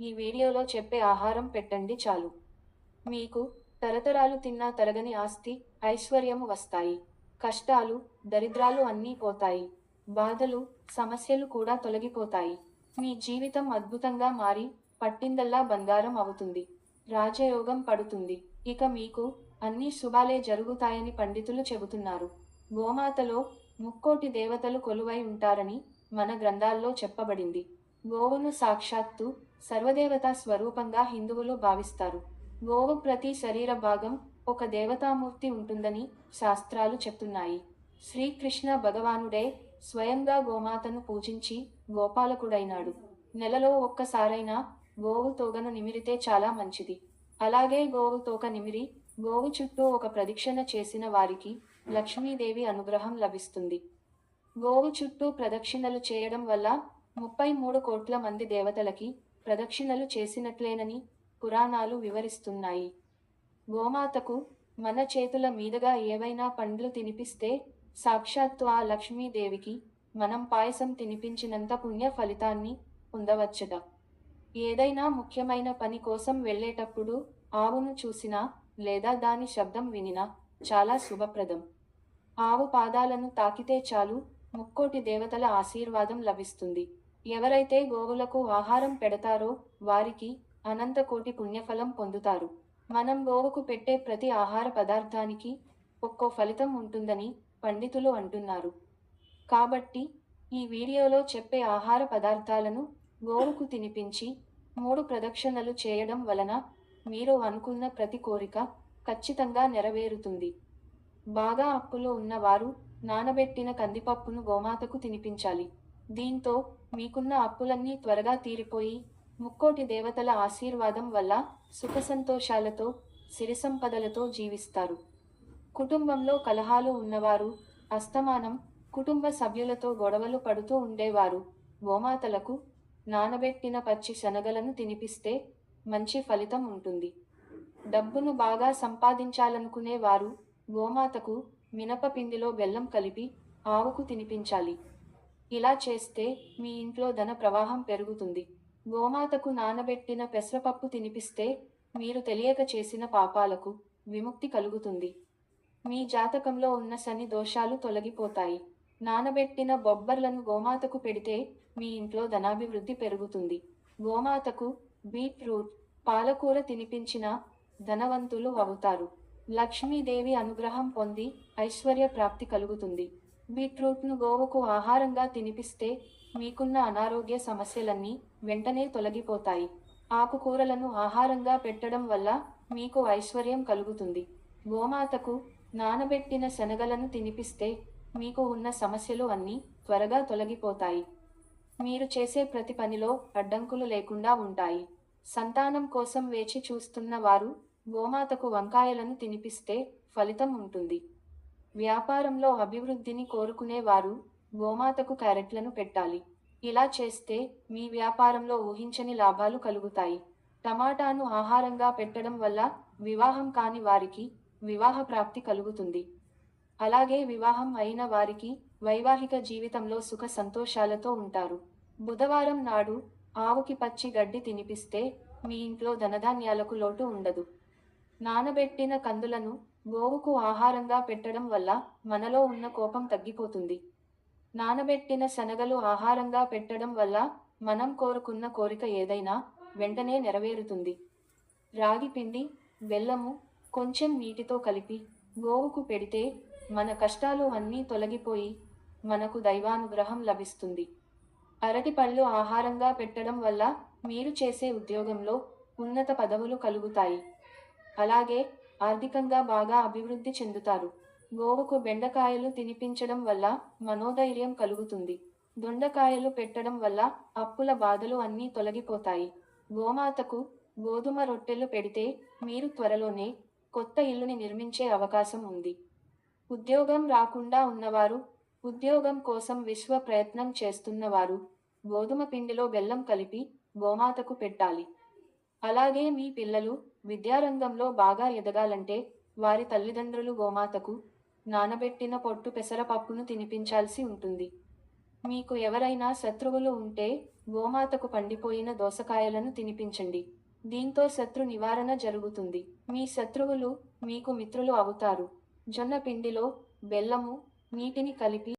ఈ వీడియోలో చెప్పే ఆహారం పెట్టండి చాలు. మీకు తరతరాలు తిన్నా తరగని ఆస్తి ఐశ్వర్యము వస్తాయి. కష్టాలు దరిద్రాలు అన్నీ పోతాయి. బాధలు సమస్యలు కూడా తొలగిపోతాయి. మీ జీవితం అద్భుతంగా మారి పట్టిందల్లా బంగారం అవుతుంది. రాజయోగం పడుతుంది. ఇక మీకు అన్ని శుభాలే జరుగుతాయని పండితులు చెబుతున్నారు. గోమాతలో ముక్కోటి దేవతలు కొలువై ఉంటారని మన గ్రంథాల్లో చెప్పబడింది. గోవును సాక్షాత్తు సర్వదేవతా స్వరూపంగా హిందువులు భావిస్తారు. గోవు ప్రతి శరీర భాగం ఒక దేవతామూర్తి ఉంటుందని శాస్త్రాలు చెప్తున్నాయి. శ్రీకృష్ణ భగవానుడే స్వయంగా గోమాతను పూజించి గోపాలకుడైనాడు. నెలలో ఒక్కసారైనా గోవు తోగను నిమిరితే చాలా మంచిది. అలాగే గోవు తోక నిమిరి గోవు చుట్టూ ఒక ప్రదక్షిణ చేసిన వారికి లక్ష్మీదేవి అనుగ్రహం లభిస్తుంది. గోవు చుట్టూ ప్రదక్షిణలు చేయడం వల్ల ముప్పై మూడు కోట్ల మంది దేవతలకి ప్రదక్షిణలు చేసినట్లేనని పురాణాలు వివరిస్తున్నాయి. గోమాతకు మన చేతుల మీదుగా ఏవైనా పండ్లు తినిపిస్తే సాక్షాత్తు ఆ లక్ష్మీదేవికి మనం పాయసం తినిపించినంత పుణ్య ఫలితాన్ని పొందవచ్చట. ఏదైనా ముఖ్యమైన పని కోసం వెళ్ళేటప్పుడు ఆవును చూసినా లేదా దాని శబ్దం వినినా చాలా శుభప్రదం. ఆవు పాదాలను తాకితే చాలు ముక్కోటి దేవతల ఆశీర్వాదం లభిస్తుంది. ఎవరైతే గోవులకు ఆహారం పెడతారో వారికి అనంత కోటి పుణ్యఫలం పొందుతారు. మనం గోవుకు పెట్టే ప్రతి ఆహార పదార్థానికి ఒక్కో ఫలితం ఉంటుందని పండితులు అంటున్నారు. కాబట్టి ఈ వీడియోలో చెప్పే ఆహార పదార్థాలను గోవుకు తినిపించి మూడు ప్రదక్షిణలు చేయడం వలన మీరు అనుకున్న ప్రతి కోరిక ఖచ్చితంగా నెరవేరుతుంది. బాగా అప్పులో ఉన్నవారు నానబెట్టిన కందిపప్పును గోమాతకు తినిపించాలి. దీంతో మీకున్న అప్పులన్నీ త్వరగా తీరిపోయి ముక్కోటి దేవతల ఆశీర్వాదం వల్ల సుఖ సంతోషాలతో సిరి సంపదలతో జీవిస్తారు. కుటుంబంలో కలహాలు ఉన్నవారు అస్తమానం కుటుంబ సభ్యులతో గొడవలు పడుతూ ఉండేవారు. గోమాతలకు నానబెట్టిన పచ్చి శనగలను తినిపిస్తే మంచి ఫలితం ఉంటుంది. డబ్బును బాగా సంపాదించాలనుకునే వారు గోమాతకు మినపపిండిలో బెల్లం కలిపి ఆవుకు తినిపించాలి. ఇలా చేస్తే మీ ఇంట్లో ధన ప్రవాహం పెరుగుతుంది. గోమాతకు నానబెట్టిన పెసరపప్పు తినిపిస్తే మీరు తెలియక చేసిన పాపాలకు విముక్తి కలుగుతుంది. మీ జాతకంలో ఉన్న శని దోషాలు తొలగిపోతాయి. నానబెట్టిన బొబ్బర్లను గోమాతకు పెడితే మీ ఇంట్లో ధనాభివృద్ధి పెరుగుతుంది. గోమాతకు బీట్రూట్ పాలకూర తినిపించిన ధనవంతులు అవుతారు. లక్ష్మీదేవి అనుగ్రహం పొంది ఐశ్వర్య ప్రాప్తి కలుగుతుంది. బీట్రూట్ను గోవుకు ఆహారంగా తినిపిస్తే మీకున్న అనారోగ్య సమస్యలన్నీ వెంటనే తొలగిపోతాయి. ఆకుకూరలను ఆహారంగా పెట్టడం వల్ల మీకు ఐశ్వర్యం కలుగుతుంది. గోమాతకు నానబెట్టిన శనగలను తినిపిస్తే మీకు ఉన్న సమస్యలు అన్నీ త్వరగా తొలగిపోతాయి. మీరు చేసే ప్రతి పనిలో అడ్డంకులు లేకుండా ఉంటాయి. సంతానం కోసం వేచి చూస్తున్న వారు గోమాతకు వంకాయలను తినిపిస్తే ఫలితం ఉంటుంది. వ్యాపారంలో అభివృద్ధిని కోరుకునేవారు గోమాతకు క్యారెట్లను పెట్టాలి. ఇలా చేస్తే మీ వ్యాపారంలో ఊహించని లాభాలు కలుగుతాయి. టమాటాను ఆహారంగా పెట్టడం వల్ల వివాహం కాని వారికి వివాహ ప్రాప్తి కలుగుతుంది. అలాగే వివాహం అయిన వారికి వైవాహిక జీవితంలో సుఖ సంతోషాలతో ఉంటారు. బుధవారం నాడు ఆవుకి పచ్చి గడ్డి తినిపిస్తే మీ ఇంట్లో ధనధాన్యాలకు లోటు ఉండదు. నానబెట్టిన కందులను గోవుకు ఆహారంగా పెట్టడం వల్ల మనలో ఉన్న కోపం తగ్గిపోతుంది. నానబెట్టిన శనగలు ఆహారంగా పెట్టడం వల్ల మనం కోరుకున్న కోరిక ఏదైనా వెంటనే నెరవేరుతుంది. రాగి పిండి బెల్లము కొంచెం నీటితో కలిపి గోవుకు పెడితే మన కష్టాలు అన్నీ తొలగిపోయి మనకు దైవానుగ్రహం లభిస్తుంది. అరటి పళ్ళు ఆహారంగా పెట్టడం వల్ల మీరు చేసే ఉద్యోగంలో ఉన్నత పదవులు కలుగుతాయి. అలాగే ఆర్థికంగా బాగా అభివృద్ధి చెందుతారు. గోవుకు బెండకాయలు తినిపించడం వల్ల మనోధైర్యం కలుగుతుంది. దొండకాయలు పెట్టడం వల్ల అప్పుల బాధలు అన్నీ తొలగిపోతాయి. గోమాతకు గోధుమ రొట్టెలు పెడితే మీరు త్వరలోనే కొత్త ఇల్లుని నిర్మించే అవకాశం ఉంది. ఉద్యోగం రాకుండా ఉన్నవారు ఉద్యోగం కోసం విశ్వ ప్రయత్నం చేస్తున్నవారు గోధుమ పిండిలో బెల్లం కలిపి గోమాతకు పెట్టాలి. అలాగే మీ పిల్లలు విద్యారంగంలో బాగా ఎదగాలంటే వారి తల్లిదండ్రులు గోమాతకు నానబెట్టిన పొట్టు పెసరపప్పును తినిపించాల్సి ఉంటుంది. మీకు ఎవరైనా శత్రువులు ఉంటే గోమాతకు పండిపోయిన దోసకాయలను తినిపించండి. దీంతో శత్రు నివారణ జరుగుతుంది. మీ శత్రువులు మీకు మిత్రులు అవుతారు. జొన్న పిండిలో బెల్లము నీటిని కలిపి